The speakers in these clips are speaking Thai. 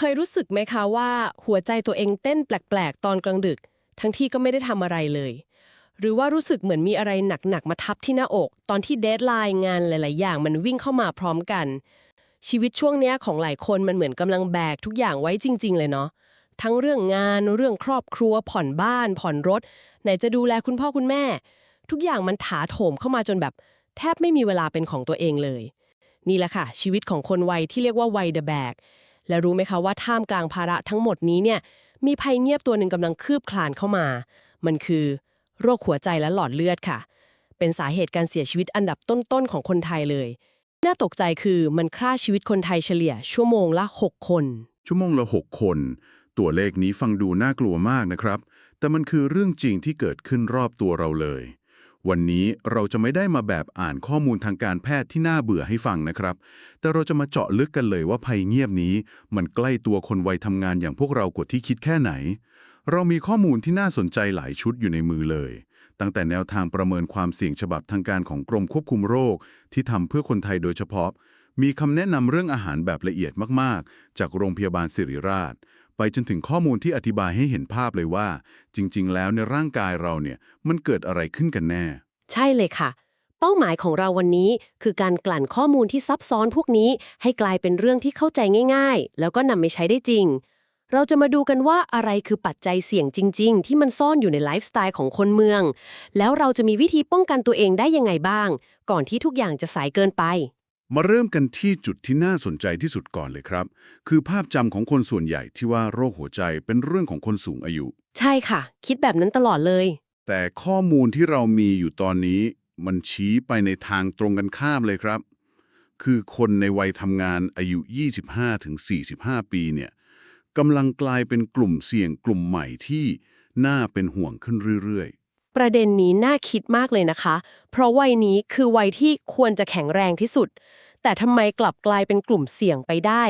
เคยรู้สึกไหมคะว่าหัวใจตัวเองเต้นแปลกๆ ตอนกลางดึก ทั้งที่ก็ไม่ได้ทำอะไรเลย หรือว่ารู้สึกเหมือนมีอะไรหนักๆ มาทับที่หน้าอก ตอนที่เดทไลน์งานหลาย ๆ อย่างมันวิ่งเข้ามาพร้อมกัน ชีวิตช่วงเนี้ยของหลายคนมันเหมือนกำลังแบกทุกอย่างไว้จริง ๆ เลยเนาะทั้งเรื่องงานเรื่องครอบครัว ผ่อนบ้าน ผ่อนรถ ไหนจะดูแลคุณพ่อคุณแม่ ทุกอย่างมันถาโถมเข้ามาจนแบบ แทบไม่มีเวลาเป็นของตัวเองเลย นี่แหละค่ะ ชีวิตของคนวัยที่เรียกว่าวัยเดอะแบก และรู้ไหมคะว่าท่ามกลางภาระทั้งหมดนี้เนี่ยมีภัยเงียบตัวหนึ่งกำลังคืบคลานเข้ามา มันคือ โรคหัวใจและหลอดเลือดค่ะ เป็นสาเหตุการเสียชีวิตอันดับต้นๆของคนไทยเลย น่าตกใจคือมันฆ่าชีวิตคนไทยเฉลี่ย ชั่วโมงละ 6 คน ชั่วโมงละ 6 คน ตัวเลขนี้ฟังดูน่ากลัวมากนะครับ แต่มันคือเรื่องจริงที่เกิดขึ้นรอบตัวเราเลย วันนี้เราจะไม่ได้มาแบบอ่านข้อมูลทางการแพทย์ที่น่าเบื่อให้ฟังนะครับ แต่เราจะมาเจาะลึกกันเลยว่าภัยเงียบนี้ มันใกล้ตัวคนวัยทำงานอย่างพวกเรากว่าที่คิดแค่ไหน เรามีข้อมูลที่น่าสนใจหลายชุดอยู่ในมือเลย ตั้งแต่แนวทางประเมินความเสี่ยงฉบับทางการของกรมควบคุมโรค ที่ทำเพื่อคนไทยโดยเฉพาะ มีคำแนะนำเรื่องอาหารแบบละเอียดมากๆ จากโรงพยาบาลสิริราช ไปจนถึงข้อมูลที่อธิบายให้เห็นภาพเลยว่า จริง ๆ แล้วในร่างกายเราเนี่ยมันเกิดอะไรขึ้นกันแน่ ใช่เลยค่ะ เป้าหมายของเราวันนี้คือการกลั่นข้อมูลที่ซับซ้อนพวกนี้ ให้กลายเป็นเรื่องที่เข้าใจง่าย ๆ แล้วก็นำไปใช้ได้จริง เราจะมาดูกันว่าอะไรคือปัจจัยเสี่ยงจริง ๆ ที่มันซ่อนอยู่ในไลฟ์สไตล์ของคนเมือง แล้วเราจะมีวิธีป้องกันตัวเองได้ยังไงบ้าง ก่อนที่ทุกอย่างจะสายเกินไป มาเริ่มกันที่จุดที่น่าสนใจที่สุดก่อนเลยครับ คือภาพจำของคนส่วนใหญ่ที่ว่าโรคหัวใจเป็นเรื่องของคนสูงอายุ ใช่ค่ะ คิดแบบนั้นตลอดเลย แต่ข้อมูลที่เรามีอยู่ตอนนี้ มันชี้ไปในทางตรงกันข้ามเลยครับ คือคนในวัยทำงานอายุ 25-45 ปีเนี่ยกำลังกลายเป็นกลุ่มเสี่ยงกลุ่มใหม่ที่น่าเป็นห่วงขึ้นเรื่อย ประเด็นนี้น่าคิดมากเลยนะคะ เพราะวัยนี้คือวัยที่ควรจะแข็งแรงที่สุด แต่ทำไมกลับกลายเป็นกลุ่มเสี่ยงไปได้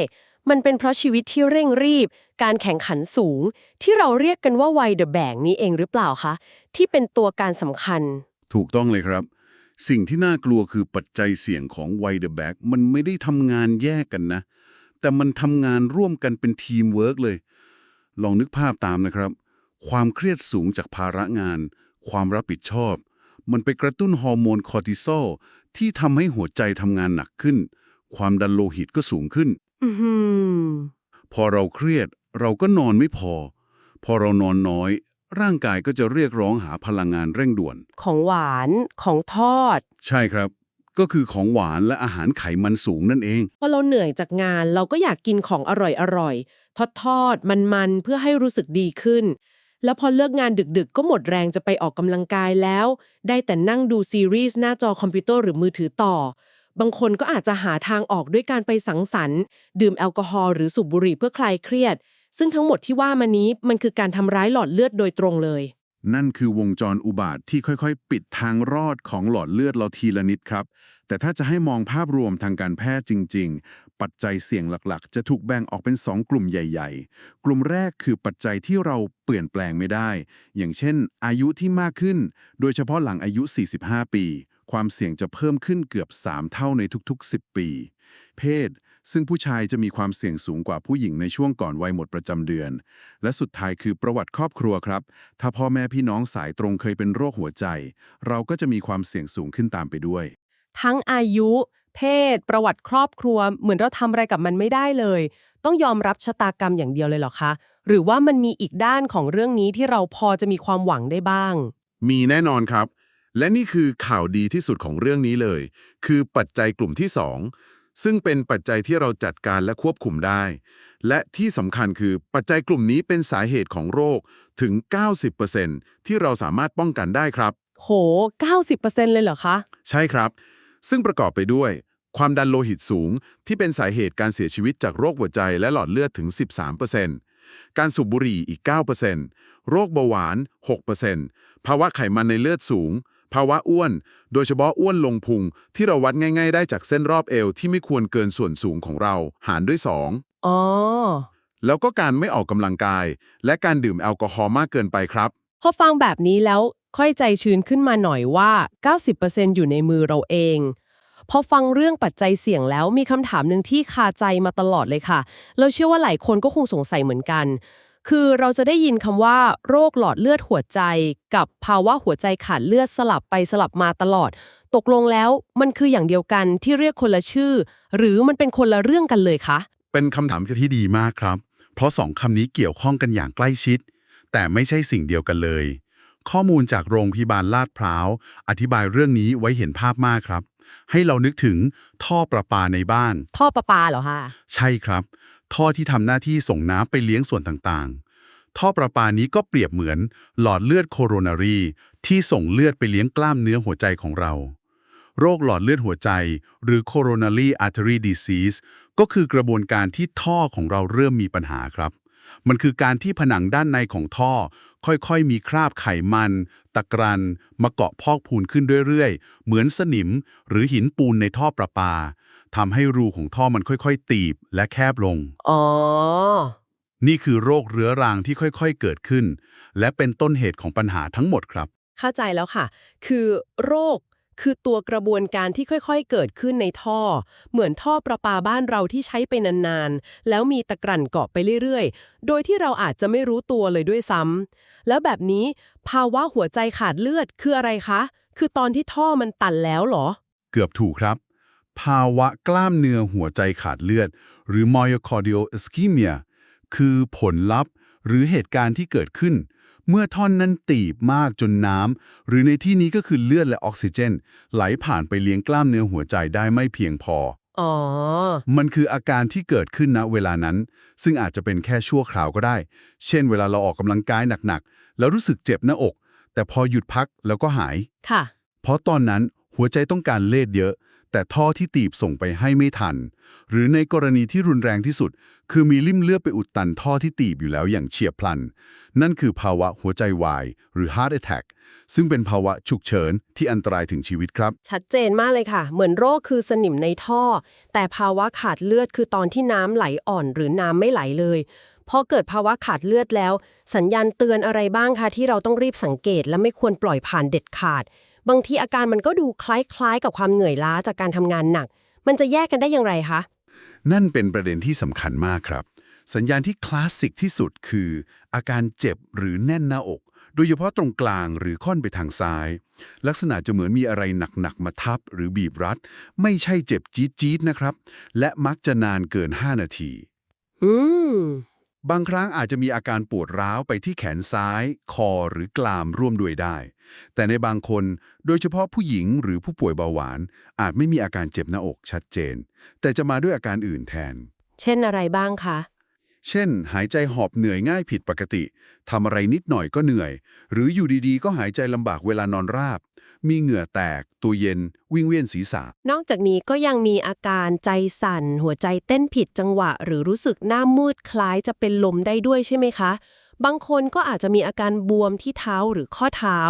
มันเป็นเพราะชีวิตที่เร่งรีบ การแข่งขันสูง ที่เราเรียกกันว่าวัยเดอะแบงนี้เองหรือเปล่าคะ ที่เป็นตัวการสำคัญ ถูกต้องเลยครับ สิ่งที่น่ากลัวคือปัจจัยเสี่ยงของวัยเดอะแบ็กมันไม่ได้ทำงานแยกกันนะ แต่มันทำงานร่วมกันเป็นทีมเวิร์กเลย ลองนึกภาพตามนะครับ ความเครียดสูงจากภาระงาน ความรับผิดชอบ มันไปกระตุ้นฮอร์โมนคอร์ติซอลที่ทำให้หัวใจทำงานหนักขึ้น ความดันโลหิตก็สูงขึ้นอือหือพอเราเครียดเราก็นอนไม่พอ พอเรานอนน้อย ร่างกายก็จะเรียกร้องหาพลังงานเร่งด่วน ของหวานของทอด ใช่ครับ ก็คือของหวานและอาหารไขมันสูงนั่นเอง พอเราเหนื่อยจากงานเราก็อยากกินของอร่อยๆทอดทอดมันมันๆ เพื่อให้รู้สึกดีขึ้น แล้วพอเลิกงานดึกๆ ก็หมดแรงจะไปออกกำลังกายแล้ว ได้แต่นั่งดูซีรีส์หน้าจอคอมพิวเตอร์หรือมือถือต่อ บางคนก็อาจจะหาทางออกด้วยการไปสังสรรค์ ดื่มแอลกอฮอล์หรือสูบบุหรี่เพื่อคลายเครียด ซึ่งทั้งหมดที่ว่ามานี้มันคือการทำร้ายหลอดเลือดโดยตรงเลย นั่นคือวงจรอุบาทที่ค่อยๆ ปิดทางรอดของหลอดเลือดเราทีละนิดครับ แต่ถ้าจะให้มองภาพรวมทางการแพทย์จริงๆ ปัจจัยเสี่ยงหลักๆ จะถูกแบ่งออกเป็น 2 กลุ่มใหญ่ ๆ กลุ่มแรกคือปัจจัยที่เราเปลี่ยนแปลงไม่ได้ อย่างเช่น อายุที่มากขึ้น โดยเฉพาะหลังอายุ 45 ปี ความเสี่ยงจะเพิ่มขึ้นเกือบ 3 เท่าในทุกๆ 10 ปี เพศ ซึ่งผู้ชายจะมีความเสี่ยงสูงกว่าผู้หญิงในช่วงก่อนวัยหมดประจำเดือน และสุดท้ายคือประวัติครอบครัวครับ ถ้าพ่อแม่พี่น้องสายตรงเคยเป็นโรคหัวใจ เราก็จะมีความเสี่ยงสูงขึ้นตามไปด้วย ทั้งอายุ เพศ ประวัติครอบครัว เหมือนเราทำอะไรกับมันไม่ได้เลย ต้องยอมรับชะตากรรมอย่างเดียวเลยเหรอคะ หรือว่ามันมีอีกด้านของเรื่องนี้ที่เราพอจะมีความหวังได้บ้าง มีแน่นอนครับ และนี่คือข่าวดีที่สุดของเรื่องนี้เลย คือปัจจัยกลุ่มที่ 2 ซึ่งเป็นปัจจัยที่เราจัดการและควบคุมได้ และที่สำคัญคือปัจจัยกลุ่มนี้เป็นสาเหตุของโรคถึง 90%ที่เราสามารถป้องกันได้ครับ โห 90%เลยเหรอคะ ใช่ครับ ซึ่งประกอบไปด้วย ความดันโลหิตสูงที่เป็นสาเหตุการเสียชีวิตจากโรคหัวใจและหลอดเลือดถึง 13%การสูบบุหรี่อีก 9%โรคเบาหวาน 6%ภาวะไขมันในเลือดสูง ภาวะอ้วน โดยเฉพาะอ้วนลงพุงที่เราวัดง่ายๆ ได้จากเส้นรอบเอวที่ไม่ควรเกินส่วนสูงของเรา หารด้วย 2อ๋อ แล้วก็การไม่ออกกำลังกาย และการดื่มแอลกอฮอล์มากเกินไปครับ พอฟังแบบนี้แล้วค่อยใจชื้นขึ้นมาหน่อยว่า 90%อยู่ในมือเราเอง พอฟังเรื่องปัจจัยเสี่ยงแล้วมีคำถามหนึ่งที่คาใจมาตลอดเลยค่ะ เราเชื่อว่าหลายคนก็คงสงสัยเหมือนกัน คือเราจะได้ยินคำว่า โรคหลอดเลือดหัวใจ กับภาวะหัวใจขาดเลือดสลับไปสลับมาตลอด ตกลงแล้วมันคืออย่างเดียวกันที่เรียกคนละชื่อ หรือมันเป็นคนละเรื่องกันเลยคะ เป็นคำถามที่ดีมากครับ เพราะสองคำนี้เกี่ยวข้องกันอย่างใกล้ชิด แต่ไม่ใช่สิ่งเดียวกันเลย ข้อมูลจากโรงพยาบาลลาดพร้าวอธิบายเรื่องนี้ไว้เห็นภาพมากครับ ให้เรานึกถึงท่อประปาในบ้าน ท่อประปาเหรอคะใช่ครับ ท่อที่ทำหน้าที่ส่งน้ำไปเลี้ยงส่วนต่างๆ ท่อประปานี้ก็เปรียบเหมือนหลอดเลือดโคโรนารีที่ส่งเลือดไปเลี้ยงกล้ามเนื้อหัวใจของเรา โรคหลอดเลือดหัวใจ หรือ coronary artery disease ก็คือกระบวนการที่ท่อของเราเริ่มมีปัญหาครับ มันคือการที่ผนังด้านในของท่อ ค่อยๆ มีคราบไขมัน ตะกรัน มาเกาะพอกพูนขึ้นเรื่อยๆ เหมือนสนิมหรือหินปูนในท่อประปาทำให้รูของท่อมันค่อยๆ ตีบและแคบลง อ๋อ นี่คือโรคเรื้อรังที่ค่อยๆ เกิดขึ้น และเป็นต้นเหตุของปัญหาทั้งหมดครับ เข้าใจแล้วค่ะ คือโรค คือตัวกระบวนการที่ค่อยๆ เกิดขึ้นในท่อ เหมือนท่อประปาบ้านเราที่ใช้ไปนานๆ แล้วมีตะกรั่นเกาะไปเรื่อยๆ โดยที่เราอาจจะไม่รู้ตัวเลยด้วยซ้ำ แล้วแบบนี้ภาวะหัวใจขาดเลือดคืออะไรคะ คือตอนที่ท่อมันตันแล้วเหรอ เกือบถูกครับ ภาวะกล้ามเนื้อหัวใจขาดเลือด หรือ myocardial ischemia คือผลลัพธ์ หรือเหตุการณ์ที่เกิดขึ้น เมื่อท่อนนั้นตีบมากจนน้ำ หรือในที่นี้ก็คือเลือดและออกซิเจน ไหลผ่านไปเลี้ยงกล้ามเนื้อหัวใจได้ไม่เพียงพอ อ๋อ มันคืออาการที่เกิดขึ้นณเวลานั้น ซึ่งอาจจะเป็นแค่ชั่วคราวก็ได้ เช่น เวลาเราออกกำลังกายหนักๆ แล้วรู้สึกเจ็บหน้าอก แต่พอหยุดพักแล้วก็หาย ค่ะ เพราะตอนนั้นหัวใจต้องการเลือดเยอะ แต่ท่อที่ตีบส่งไปให้ไม่ทัน หรือในกรณีที่รุนแรงที่สุด คือมีลิ่มเลือดไปอุดตันท่อที่ตีบอยู่แล้วอย่างเฉียบพลัน นั่นคือภาวะหัวใจวาย หรือ heart attack ซึ่งเป็นภาวะฉุกเฉินที่อันตรายถึงชีวิตครับ ชัดเจนมากเลยค่ะ เหมือนโรคคือสนิมในท่อ แต่ภาวะขาดเลือดคือตอนที่น้ำไหลอ่อน หรือน้ำไม่ไหลเลยพอเกิดภาวะขาดเลือดแล้ว สัญญาณเตือนอะไรบ้างคะที่เราต้องรีบสังเกตและไม่ควรปล่อยผ่านเด็ดขาด บางทีอาการมันก็ดูคล้ายๆ กับความเหนื่อยล้าจากการทำงานหนัก มันจะแยกกันได้อย่างไรคะ นั่นเป็นประเด็นที่สำคัญมากครับ สัญญาณที่คลาสสิกที่สุดคือ อาการเจ็บหรือแน่นหน้าอก โดยเฉพาะตรงกลางหรือค่อนไปทางซ้าย ลักษณะจะเหมือนมีอะไรหนักๆมาทับหรือบีบรัด ไม่ใช่เจ็บจี๊ดๆนะครับ และมักจะนานเกิน 5 นาที อืม บางครั้งอาจจะมีอาการปวดร้าวไปที่แขนซ้าย คอหรือกลามร่วมด้วยได้ แต่ในบางคน โดยเฉพาะผู้หญิงหรือผู้ป่วยเบาหวาน อาจไม่มีอาการเจ็บหน้าอกชัดเจน แต่จะมาด้วยอาการอื่นแทน เช่นอะไรบ้างคะ เช่น หายใจหอบเหนื่อยง่ายผิดปกติทำอะไรนิดหน่อยก็เหนื่อย หรืออยู่ดีๆ ก็หายใจลำบากเวลานอนราบ มีเหงื่อแตก ตัวเย็น วิ่งเวียนศีรษะ นอกจากนี้ก็ยังมีอาการใจสั่น หัวใจเต้นผิดจังหวะ หรือรู้สึกหน้ามืดคล้ายจะเป็นลมได้ด้วยใช่ไหมคะ บางคนก็อาจจะมีอาการบวมที่เท้าหรือข้อเท้า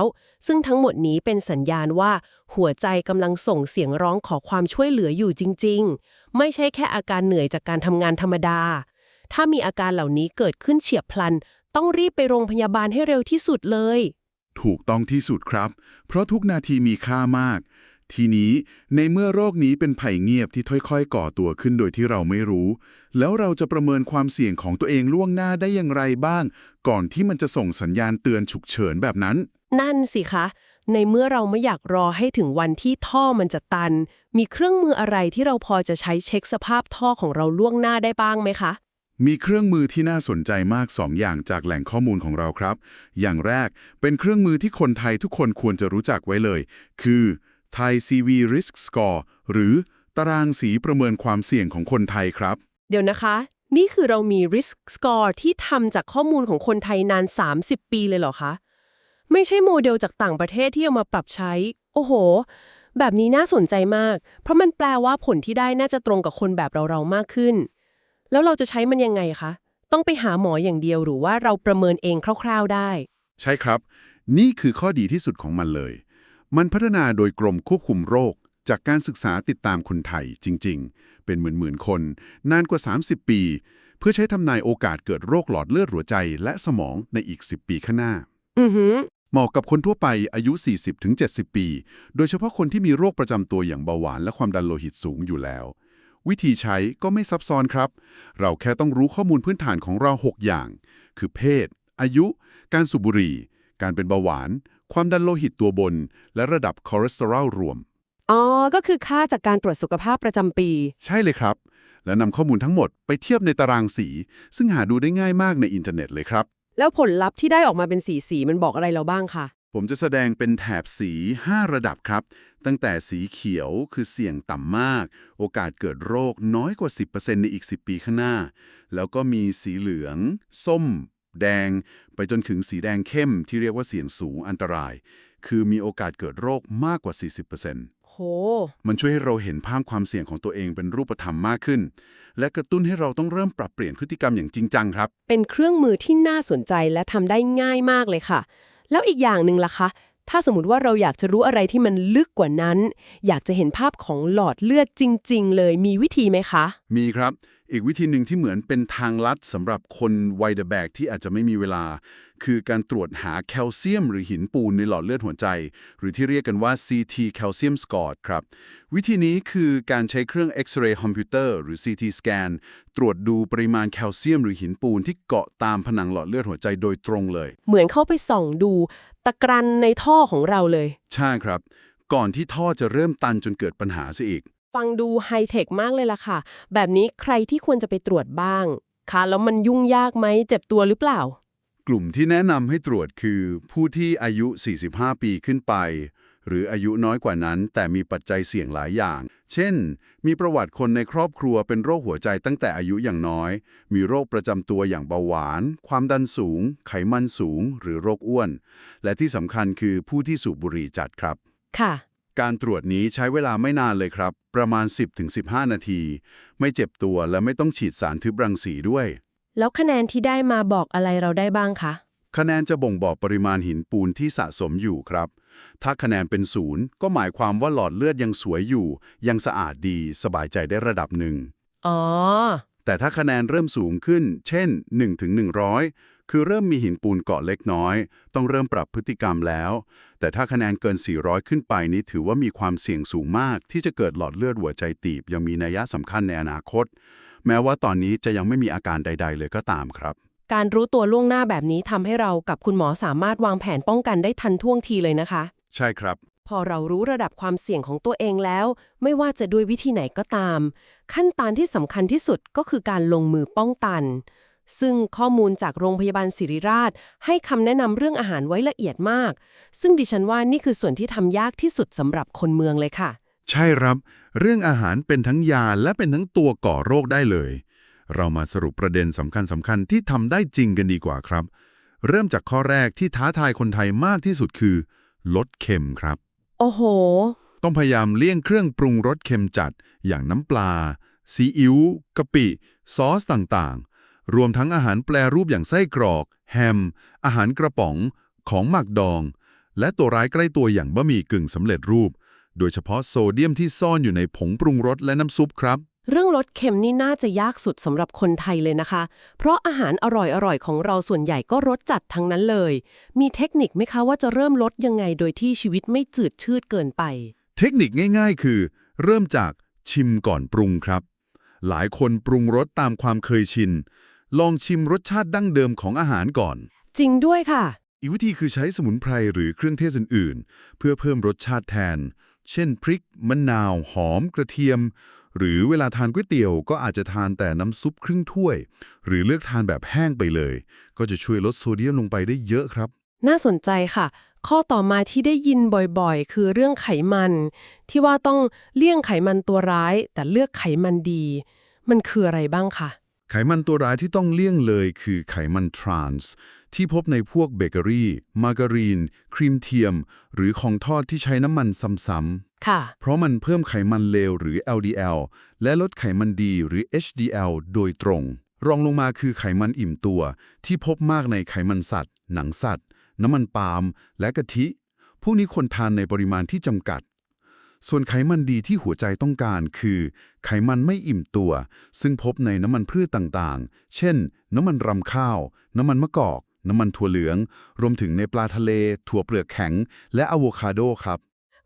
ซึ่งทั้งหมดนี้เป็นสัญญาณว่า หัวใจกำลังส่งเสียงร้องขอความช่วยเหลืออยู่จริง ๆ ไม่ใช่แค่อาการเหนื่อยจากการทำงานธรรมดา ถ้ามีอาการเหล่านี้เกิดขึ้นเฉียบพลัน ต้องรีบไปโรงพยาบาลให้เร็วที่สุดเลย ถูกต้องที่สุดครับ เพราะทุกนาทีมีค่ามาก ทีนี้ในเมื่อโรคนี้เป็นภัยเงียบที่ค่อยๆ ก่อตัวขึ้นโดยที่เราไม่รู้ แล้วเราจะประเมินความเสี่ยงของตัวเองล่วงหน้าได้อย่างไรบ้าง ก่อนที่มันจะส่งสัญญาณเตือนฉุกเฉินแบบนั้น นั่นสิคะ ในเมื่อเราไม่อยากรอให้ถึงวันที่ท่อมันจะตัน มีเครื่องมืออะไรที่เราพอจะใช้เช็คสภาพท่อของเราล่วงหน้าได้บ้างไหมคะ มีเครื่องมือที่น่าสนใจมาก 2ออย่างจากแหล่งข้อมูลของเราครับ อย่างแรกเป็นเครื่องมือที่คนไทยทุกคนควรจะรู้จักไว้เลย คือ Thai CV Risk Score หรือตารางสีประเมินความเสี่ยงของคนไทยครับ เดี๋ยวนะคะ นี่คือเรามี risk score ที่ทำจากข้อมูลของคนไทยนาน 30 ปีเลยเหรอคะ ไม่ใช่โมเดลจากต่างประเทศที่เอามาปรับใช้ โอ้โห แบบนี้น่าสนใจมาก เพราะมันแปลว่าผลที่ได้น่าจะตรงกับคนแบบเราๆมากขึ้น แล้วเราจะใช้มันยังไงคะ ต้องไปหาหมออย่างเดียวหรือว่าเราประเมินเองคร่าวๆได้ ใช่ครับ นี่คือข้อดีที่สุดของมันเลย มันพัฒนาโดยกรมควบคุมโรค จากการศึกษาติดตามคนไทยจริง ๆ เป็นหมื่นๆคน นานกว่า 30 ปี เพื่อใช้ทำนายโอกาสเกิดโรคหลอดเลือดหัวใจ และสมองในอีก 10 ปีข้างหน้า อือหือเหมาะกับคนทั่วไปอายุ 40-70 ปี โดยเฉพาะคนที่มีโรคประจำตัวอย่างเบาหวานและความดันโลหิตสูงอยู่แล้ว วิธีใช้ก็ไม่ซับซ้อนครับ เราแค่ต้องรู้ข้อมูลพื้นฐานของเรา 6 อย่าง คือเพศ อายุ การสูบบุหรี่ การเป็นเบาหวาน ความดันโลหิตตัวบน และระดับคอเลสเตอรอลรวม อ๋อ ก็คือค่าจากการตรวจสุขภาพประจำปี ใช่เลยครับ และนำข้อมูลทั้งหมดไปเทียบในตารางสี ซึ่งหาดูได้ง่ายมากในอินเทอร์เน็ตเลยครับ แล้วผลลัพธ์ที่ได้ออกมาเป็นสีสีมันบอกอะไรเราบ้างคะ ผมจะแสดงเป็นแถบสี 5 ระดับครับ ตั้งแต่สีเขียวคือเสี่ยงต่ำมาก โอกาสเกิดโรคน้อยกว่า 10%ในอีก 10 ปีข้างหน้า แล้วก็มีสีเหลือง ส้ม แดง ไปจนถึงสีแดงเข้มที่เรียกว่าเสี่ยงสูงอันตราย คือมีโอกาสเกิดโรคมากกว่า 40%โห มันช่วยให้เราเห็นภาพความเสี่ยงของตัวเองเป็นรูปธรรมมากขึ้น และกระตุ้นให้เราต้องเริ่มปรับเปลี่ยนพฤติกรรมอย่างจริงจังครับ เป็นเครื่องมือที่น่าสนใจและทำได้ง่ายมากเลยค่ะ แล้วอีกอย่างหนึ่งล่ะคะ ถ้าสมมติว่าเราอยากจะรู้อะไรที่มันลึกกว่านั้น อยากจะเห็นภาพของหลอดเลือดจริง ๆ เลยมีวิธีไหมคะ มีครับ อีกวิธีหนึ่งที่เหมือนเป็นทางลัดสำหรับคนวัยเดอะแบกที่อาจจะไม่มีเวลา คือการตรวจหาแคลเซียมหรือหินปูนในหลอดเลือดหัวใจ หรือที่เรียกกันว่า CT Calcium Score ครับ วิธีนี้คือการใช้เครื่องเอ็กซเรย์คอมพิวเตอร์หรือ CT scan ตรวจดูปริมาณแคลเซียมหรือหินปูนที่เกาะตามผนังหลอดเลือดหัวใจโดยตรงเลย เหมือนเข้าไปส่องดูตะกรันในท่อของเราเลย ใช่ครับ ก่อนที่ท่อจะเริ่มตันจนเกิดปัญหาซะอีก ฟังดูไฮเทคมากเลยล่ะค่ะ แบบนี้ใครที่ควรจะไปตรวจบ้างคะแล้วมันยุ่งยากไหมเจ็บตัวหรือเปล่า กลุ่มที่แนะนำให้ตรวจคือ ผู้ที่อายุ 45 ปีขึ้นไป หรืออายุน้อยกว่านั้น แต่มีปัจจัยเสี่ยงหลายอย่าง เช่น มีประวัติคนในครอบครัวเป็นโรคหัวใจตั้งแต่อายุอย่างน้อย มีโรคประจำตัวอย่างเบาหวาน ความดันสูง ไขมันสูง หรือโรคอ้วน และที่สำคัญคือผู้ที่สูบบุหรี่จัดครับ ค่ะ การตรวจนี้ใช้เวลาไม่นานเลยครับ ประมาณ 10-15 นาที ไม่เจ็บตัวและไม่ต้องฉีดสารทึบรังสีด้วย แล้วคะแนนที่ได้มาบอกอะไรเราได้บ้างคะ คะแนนจะบ่งบอกปริมาณหินปูนที่สะสมอยู่ครับ ถ้าคะแนนเป็นศูนย์ก็หมายความว่าหลอดเลือดยังสวยอยู่ ยังสะอาดดีสบายใจได้ระดับหนึ่งอ๋อ แต่ถ้าคะแนนเริ่มสูงขึ้น เช่น1ถึง100 คือเริ่มมีหินปูนเกาะเล็กน้อย ต้องเริ่มปรับพฤติกรรมแล้ว แต่ถ้าคะแนนเกิน 400 ขึ้นไปนี้ถือว่ามีความเสี่ยงสูงมาก ที่จะเกิดหลอดเลือดหัวใจตีบ ยังมีนัยสำคัญในอนาคต แม้ว่าตอนนี้จะยังไม่มีอาการใด ๆ เลยก็ตามครับ การรู้ตัวล่วงหน้าแบบนี้ทำให้เรากับคุณหมอสามารถวางแผนป้องกันได้ทันท่วงทีเลยนะคะ ใช่ครับพอเรารู้ระดับความเสี่ยงของตัวเองแล้ว ไม่ว่าจะด้วยวิธีไหนก็ตาม ขั้นตอนที่สำคัญที่สุดก็คือการลงมือป้องกัน ซึ่งข้อมูลจากโรงพยาบาลศิริราช ให้คำแนะนำเรื่องอาหารไว้ละเอียดมาก ซึ่งดิฉันว่านี่คือส่วนที่ทำยากที่สุดสำหรับคนเมืองเลยค่ะ ใช่ครับ เรื่องอาหารเป็นทั้งยาและเป็นทั้งตัวก่อโรคได้เลย เรามาสรุปประเด็นสำคัญสำคัญๆที่ทำได้จริงกันดีกว่าครับ เริ่มจากข้อแรกที่ท้าทายคนไทยมากที่สุดคือ ลดเค็มครับ โอ้โห ต้องพยายามเลี่ยงเครื่องปรุงรสเค็มจัด อย่างน้ำปลาซีอิ๊วกะปิ ซอสต่างๆ รวมทั้งอาหารแปรรูปอย่างไส้กรอก แฮม อาหารกระป๋อง ของหมักดอง และตัวร้ายใกล้ตัวอย่างบะหมี่กึ่งสำเร็จรูป โดยเฉพาะโซเดียมที่ซ่อนอยู่ในผงปรุงรสและน้ำซุปครับ เรื่องลดเค็มนี่น่าจะยากสุดสำหรับคนไทยเลยนะคะ เพราะอาหารอร่อยๆ ของเราส่วนใหญ่ก็รสจัดทั้งนั้นเลย มีเทคนิคไหมคะว่าจะเริ่มลดยังไงโดยที่ชีวิตไม่จืดชืดเกินไป เทคนิคง่าย ๆ คือ เริ่มจากชิมก่อนปรุงครับ หลายคนปรุงรสตามความเคยชิน ลองชิมรสชาติดั้งเดิมของอาหารก่อน จริงด้วยค่ะ อีกวิธีคือใช้สมุนไพรหรือเครื่องเทศอื่นๆ เพื่อเพิ่มรสชาติแทน เช่น พริก มะนาว หอม กระเทียม หรือเวลาทานก๋วยเตี๋ยวก็อาจจะทานแต่น้ำซุปครึ่งถ้วย หรือเลือกทานแบบแห้งไปเลย ก็จะช่วยลดโซเดียมลงไปได้เยอะครับ น่าสนใจค่ะ ข้อต่อมาที่ได้ยินบ่อยๆ คือเรื่องไขมัน ที่ว่าต้องเลี่ยงไขมันตัวร้าย แต่เลือกไขมันดี มันคืออะไรบ้างคะ ไขมันตัวร้ายที่ต้องเลี่ยงเลยคือไขมันทรานส์ที่พบในพวกเบเกอรี่มาการีน ครีมเทียม หรือของทอดที่ใช้น้ำมันซ้ำค่ะๆเพราะมันเพิ่มไขมันเลวหรือ LDL และลดไขมันดีหรือ HDL โดยตรง รองลงมาคือไขมันอิ่มตัว ที่พบมากในไขมันสัตว์ หนังสัตว์ น้ำมันปาล์ม และกะทิ พวกนี้คนทานในปริมาณที่จำกัด ส่วนไขมันดีที่หัวใจต้องการคือ ไขมันไม่อิ่มตัว ซึ่งพบในน้ำมันพืชต่างๆ เช่น น้ำมันรำข้าว น้ำมันมะกอก น้ำมันถั่วเหลือง รวมถึงในปลาทะเล ถั่วเปลือกแข็ง และอะโวคาโดครับ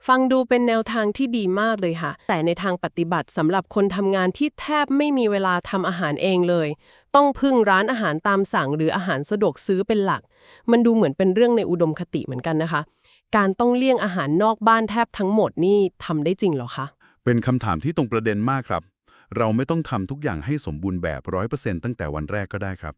ฟังดูเป็นแนวทางที่ดีมากเลยค่ะ แต่ในทางปฏิบัติสำหรับคนทำงานที่แทบไม่มีเวลาทำอาหารเองเลย ต้องพึ่งร้านอาหารตามสั่ง หรืออาหารสะดวกซื้อเป็นหลัก มันดูเหมือนเป็นเรื่องในอุดมคติเหมือนกันนะคะ การต้องเลี่ยงอาหารนอกบ้านแทบทั้งหมดนี่ทำได้จริงเหรอคะ เป็นคำถามที่ตรงประเด็นมากครับ เราไม่ต้องทำทุกอย่างให้สมบูรณ์แบบร้อยเปอร์เซ็นต์ตั้งแต่วันแรกก็ได้ครับ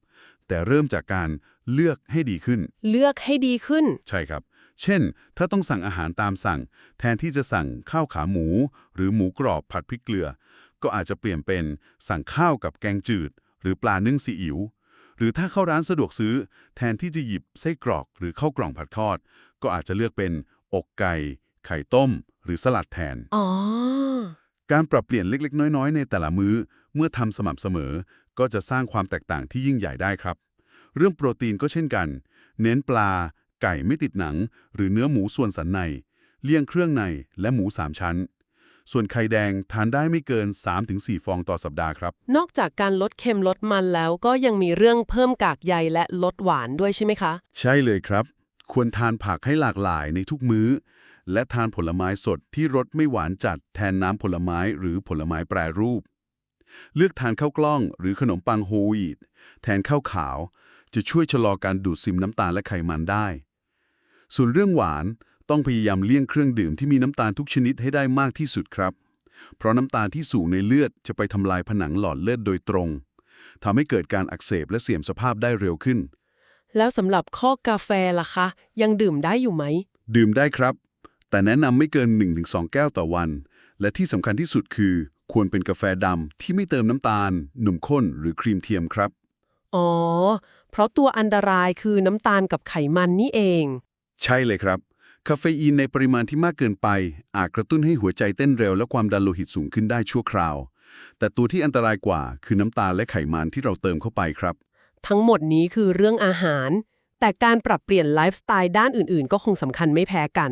แต่เริ่มจากการเลือกให้ดีขึ้น เลือกให้ดีขึ้น ใช่ครับ เช่น ถ้าต้องสั่งอาหารตามสั่ง แทนที่จะสั่งข้าวขาหมู หรือหมูกรอบผัดพริกเกลือ ก็อาจจะเปลี่ยนเป็นสั่งข้าวกับแกงจืด หรือปลานึ่งซีอิ๊ว หรือถ้าเข้าร้านสะดวกซื้อ แทนที่จะหยิบไส้กรอกหรือข้าวกล่องผัดทอด ก็อาจจะเลือกเป็นอกไก่ ไข่ต้ม หรือสลัดแทน อ๋อ การปรับเปลี่ยนเล็กๆ น้อยๆ ในแต่ละมื้อ เมื่อทำสม่ำเสมอ ก็จะสร้างความแตกต่างที่ยิ่งใหญ่ได้ครับ เรื่องโปรตีนก็เช่นกัน เน้นปลา ไก่ไม่ติดหนัง หรือเนื้อหมูส่วนสันใน เลี่ยงเครื่องในและหมูสามชั้น ส่วนไข่แดงทานได้ไม่เกิน 3-4 ฟองต่อสัปดาห์ครับ นอกจากการลดเค็มลดมันแล้วก็ยังมีเรื่องเพิ่มกากใยและลดหวานด้วยใช่ไหมคะ ใช่เลยครับ ควรทานผักให้หลากหลายในทุกมื้อ และทานผลไม้สดที่รสไม่หวานจัดแทนน้ำผลไม้หรือผลไม้แปรรูป เลือกทานข้าวกล้องหรือขนมปังโฮลวีตแทนข้าวขาว จะช่วยชะลอการดูดซึมน้ำตาลและไขมันได้ ส่วนเรื่องหวาน ต้องพยายามเลี่ยงเครื่องดื่มที่มีน้ำตาลทุกชนิดให้ได้มากที่สุดครับ เพราะน้ำตาลที่สูงในเลือดจะไปทำลายผนังหลอดเลือดโดยตรงทำให้เกิดการอักเสบและเสื่อมสภาพได้เร็วขึ้น แล้วสำหรับข้อกาแฟล่ะคะ ยังดื่มได้อยู่ไหม ดื่มได้ครับ แต่แนะนำไม่เกิน 1-2 แก้วต่อวัน และที่สำคัญที่สุดคือ ควรเป็นกาแฟดำที่ไม่เติมน้ำตาลนมข้นหรือครีมเทียมครับ อ๋อ เพราะตัวอันตรายคือน้ำตาลกับไขมันนี่เอง ใช่เลยครับ คาเฟอีนในปริมาณที่มากเกินไป อาจกระตุ้นให้หัวใจเต้นเร็วและความดันโลหิตสูงขึ้นได้ชั่วคราว แต่ตัวที่อันตรายกว่าคือน้ำตาลและไขมันที่เราเติมเข้าไปครับ ทั้งหมดนี้คือเรื่องอาหาร แต่การปรับเปลี่ยนไลฟ์สไตล์ด้านอื่น ๆ ก็คงสำคัญไม่แพ้กัน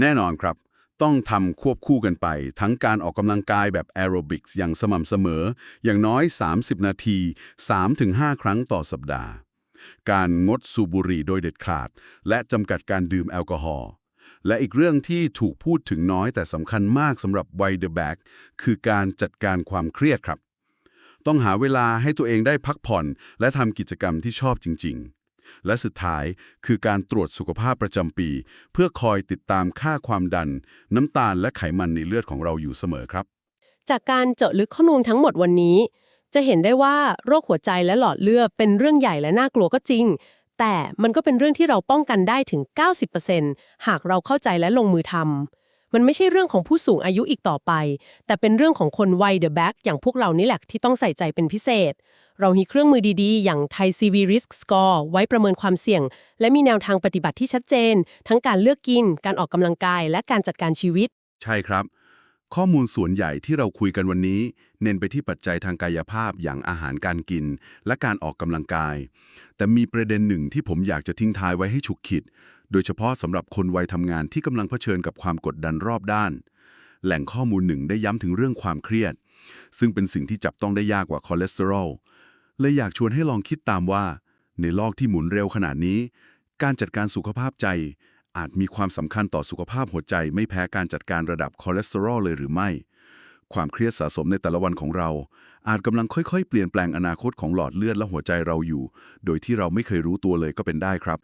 แน่นอนครับ ต้องทำควบคู่กันไป ทั้งการออกกำลังกายแบบแอโรบิกส์อย่างสม่ำเสมอ อย่างน้อย 30 นาที 3-5 ครั้งต่อสัปดาห์ การงดสูบบุหรี่โดยเด็ดขาด และจำกัดการดื่มแอลกอฮอล์ และอีกเรื่องที่ถูกพูดถึงน้อยแต่สำคัญมากสำหรับวัยเดอะแบ็กคือการจัดการความเครียดครับ ต้องหาเวลาให้ตัวเองได้พักผ่อน และทำกิจกรรมที่ชอบจริง ๆ และสุดท้ายคือการตรวจสุขภาพประจำปี เพื่อคอยติดตามค่าความดัน น้ำตาลและไขมันในเลือดของเราอยู่เสมอครับ จากการเจาะลึกข้อมูลทั้งหมดวันนี้ จะเห็นได้ว่าโรคหัวใจและหลอดเลือดเป็นเรื่องใหญ่และน่ากลัวก็จริง แต่มันก็เป็นเรื่องที่เราป้องกันได้ถึง 90%หากเราเข้าใจและลงมือทำ มันไม่ใช่เรื่องของผู้สูงอายุอีกต่อไป แต่เป็นเรื่องของคนวัยเดอะแบ็กอย่างพวกเรานี่แหละที่ต้องใส่ใจเป็นพิเศษ เรามีเครื่องมือดีๆ อย่าง Thai CV Risk Score ไว้ประเมินความเสี่ยง และมีแนวทางปฏิบัติที่ชัดเจน ทั้งการเลือกกิน การออกกำลังกาย และการจัดการชีวิต ใช่ครับ ข้อมูลส่วนใหญ่ที่เราคุยกันวันนี้ เน้นไปที่ปัจจัยทางกายภาพอย่างอาหารการกิน และการออกกำลังกาย แต่มีประเด็นหนึ่งที่ผมอยากจะทิ้งท้ายไว้ให้ฉุกคิด โดยเฉพาะสำหรับคนวัยทำงานที่กำลังเผชิญกับความกดดันรอบด้าน แหล่งข้อมูลหนึ่งได้ย้ำถึงเรื่องความเครียด ซึ่งเป็นสิ่งที่จับต้องได้ยากกว่าคอเลสเตอรอลเลยอยากชวนให้ลองคิดตามว่า ในโลกที่หมุนเร็วขนาดนี้ การจัดการสุขภาพใจ อาจมีความสำคัญต่อสุขภาพหัวใจไม่แพ้การจัดการระดับคอเลสเตอรอลเลยหรือไม่ ความเครียดสะสมในแต่ละวันของเรา อาจกำลังค่อยๆ เปลี่ยนแปลงอนาคตของหลอดเลือดและหัวใจเราอยู่ โดยที่เราไม่เคยรู้ตัวเลยก็เป็นได้ครับ